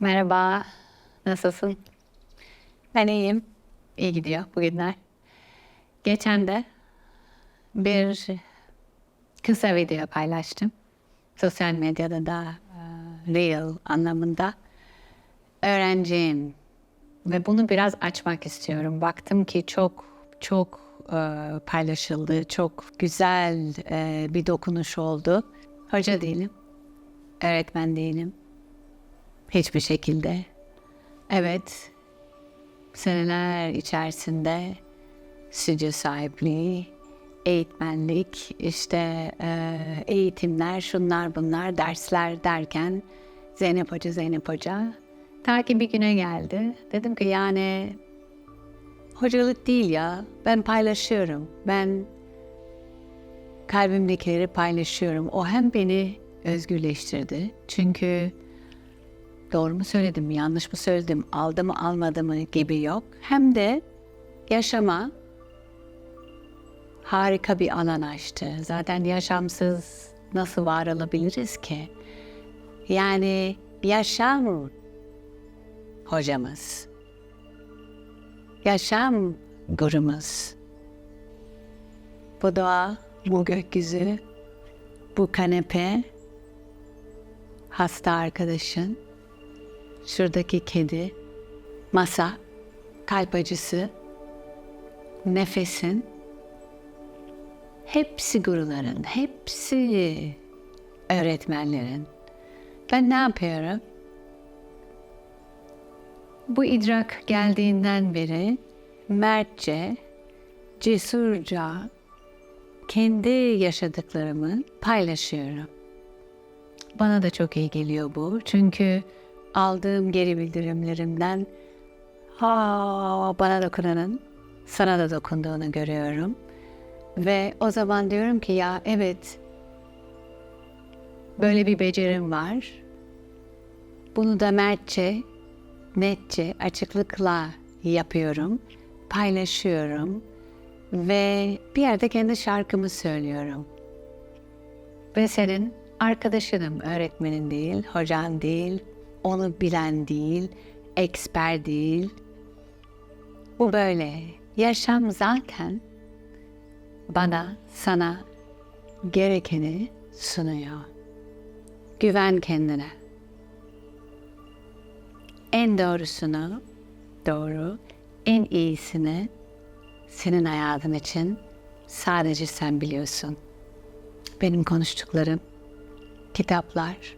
Merhaba, nasılsın? Ben iyiyim. İyi gidiyor bugünler. Geçen de bir kısa video paylaştım. Sosyal medyada da e, real anlamında. Öğrenciyim ve bunu biraz açmak istiyorum. Baktım ki çok çok e, paylaşıldı, çok güzel e, bir dokunuş oldu. Hoca değilim, öğretmen değilim. Hiçbir şekilde. Evet, seneler içerisinde stüdyo sahipliği, eğitmenlik, işte e, eğitimler, şunlar bunlar, dersler derken Zeynep Hoca, Zeynep Hoca. Ta ki bir güne geldi. Dedim ki yani hocalık değil ya. Ben paylaşıyorum. Ben kalbimdekileri paylaşıyorum. O hem beni özgürleştirdi. Çünkü doğru mu söyledim, yanlış mı söyledim, aldı mı almadı mı gibi yok. Hem de yaşama harika bir alan açtı. Zaten yaşamsız nasıl var olabiliriz ki? Yani yaşam hocamız. Yaşam gurumuz. Bu doğa, bu gökyüzü, bu kanepe, hasta arkadaşın, şuradaki kedi, masa, kalp acısı, nefesin, hepsi guruların, hepsi öğretmenlerin. Ben ne yapıyorum? Bu idrak geldiğinden beri mertçe, cesurca kendi yaşadıklarımı paylaşıyorum. Bana da çok iyi geliyor bu. Çünkü aldığım geri bildirimlerimden ha bana dokunanın sana da dokunduğunu görüyorum. Ve o zaman diyorum ki ya evet böyle bir becerim var. Bunu da mertçe, netçe, açıklıkla yapıyorum. Paylaşıyorum. Ve bir yerde kendi şarkımı söylüyorum. Ve senin arkadaşınım, öğretmenin değil, hocan değil, onu bilen değil, eksper değil. Bu böyle. Yaşam zaten bana, sana gerekeni sunuyor. Güven kendine. En doğrusunu, doğru, en iyisini senin hayatın için sadece sen biliyorsun. Benim konuştuklarım, kitaplar,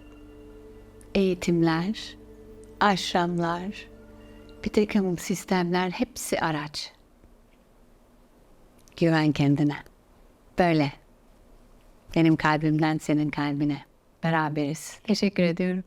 eğitimler, aşramlar, bir takım sistemler hepsi araç. Güven kendine. Böyle. Benim kalbimden senin kalbine. Beraberiz. Teşekkür ediyorum.